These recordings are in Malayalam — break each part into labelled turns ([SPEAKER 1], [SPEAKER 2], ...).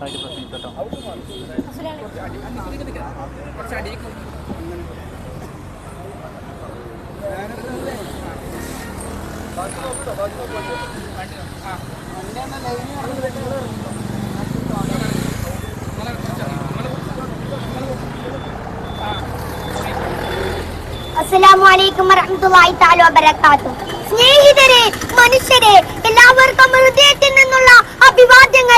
[SPEAKER 1] ഉഷാറായിട്ട്
[SPEAKER 2] തആല വബറകാതുഹു. സ്നേഹിതരെ മനുഷ്യരെ എല്ലാവർക്കും ഹൃദയത്തിൽ നിന്നുള്ള അഭിവാദ്യങ്ങൾ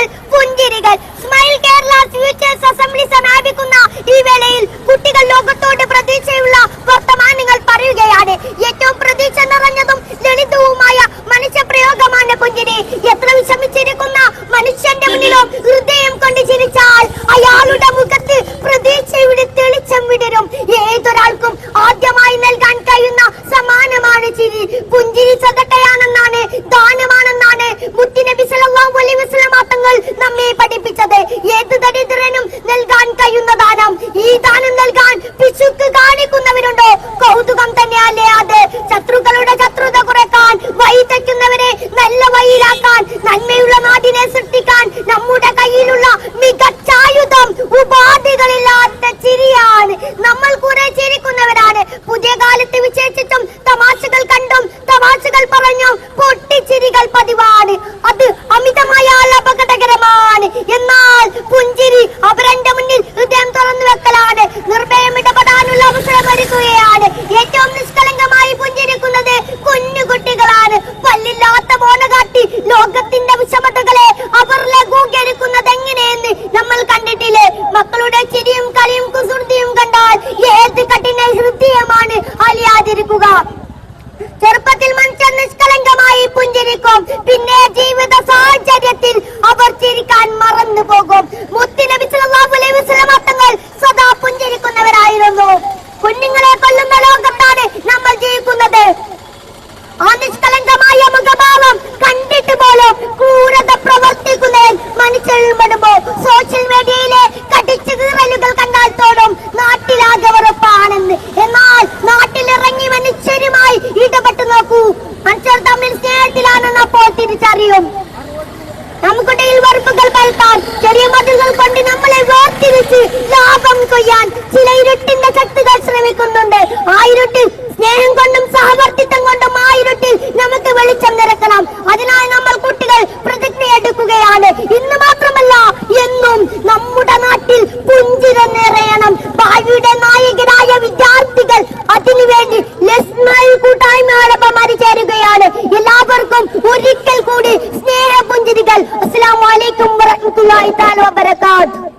[SPEAKER 2] ലോകത്തോട് പ്രതീക്ഷയുള്ള വർത്തമാനങ്ങൾ പറയുകയാണ്. ഏറ്റവും പ്രതീക്ഷ നിറഞ്ഞതും ലളിതവുമായ മനുഷ്യ പ്രയോഗമാണ് പുഞ്ചിരി എത്ര വിഷമിച്ചിരിക്കുന്ന മനുഷ്യന്റെ മുന്നിലും ഹൃദയം കൊണ്ട് ചിരിച്ചാൽ അയാളുടെ മുഖത്ത് പ്രതീക്ഷയുടെ തെളിച്ചം വിടരും. ഏതൊരാൾക്കും തങ്ങൾ നമ്മെ പഠിപ്പിച്ചത്. ഏത് ദരിദ്രനും നൽകാൻ കഴിയുന്ന ദാനം ഈ ദാനം നൽകാൻ പിശുക്ക് കാണിക്കുന്നവരുണ്ടോ? കൗതുകം തന്നെയല്ലേ അത്? ശത്രുക്കളുടെ ശത്രുത കുറയ്ക്കാൻ വഴി തെറ്റുന്നവരെ നല്ല വഴിയിലാക്കാൻ നന്മയുള്ള നാടിനെ സൃഷ്ടിക്കാൻ നമ്മുടെ കയ്യിലുള്ള മികച്ച വെക്കലാണ് നിർഭയം ഇടപെടാനുള്ള അവസരം ഒരുക്കുകയാണ്. ഏറ്റവും നിഷ്കളങ്കമായി പുഞ്ചിരിക്കുന്നത് കുഞ്ഞുകുട്ടികളാണ് പല്ലില്ലാത്ത മോന കാട്ടി ലോകത്തിന്റെ വിഷമതകളെ അവർ ലഘൂകരിക്കുന്നത് എങ്ങനെയെന്ന് നമ്മൾ കണ്ടിട്ടില്ലേ? മക്കളുടെ ചിരിയും കളിയും കുസൃതിയും കണ്ടാൽ ഏത് കഠിന ഹൃദയമാണ് അലിയാതിരിക്കുക. ചെറുപ്പത്തിൽ മനുഷ്യൻ നിഷ്കളങ്കമായി പുഞ്ചിരിക്കും. പിന്നെ ജീവിത സാഹചര്യത്തിൽ അവർ ചിരിക്കാൻ മറന്നു പോകും മുത്തി സല്ലല്ലാഹു അലൈഹി വസല്ലമ പ്രവർത്തിക്കുന്നതിൽ മനുഷ്യർ പെടുമ്പോ സോഷ്യൽ മീഡിയയിലെ കടിച്ചു കീറലുകൾ കണ്ടാൽ തോടും. നാട്ടിലാകെ ഉറപ്പാണെന്ന് എന്നാൽ നാട്ടിലിറങ്ങി മനുഷ്യരുമായി ഇടപെട്ട് നോക്കൂ. മനുഷ്യർ തമ്മിൽ സ്നേഹത്തിലാണെന്ന് അപ്പോൾ തിരിച്ചറിയും. നമുക്കിടയിൽ വെറുപ്പുകൾ പരത്താൻ ചെറിയ മതിലുകൾ കൊണ്ട് നമ്മളെ വേർതിരിച്ച് ലാഭം കൊയ്യാൻ ചില ഇരുട്ടിന്റെ ശക്തികൾ ശ്രമിക്കുന്നുണ്ട്. ആ ഇരുട്ടിൽ സ്നേഹം വറഹ്മത്തുള്ളാഹി തആല വബറകാതുഹു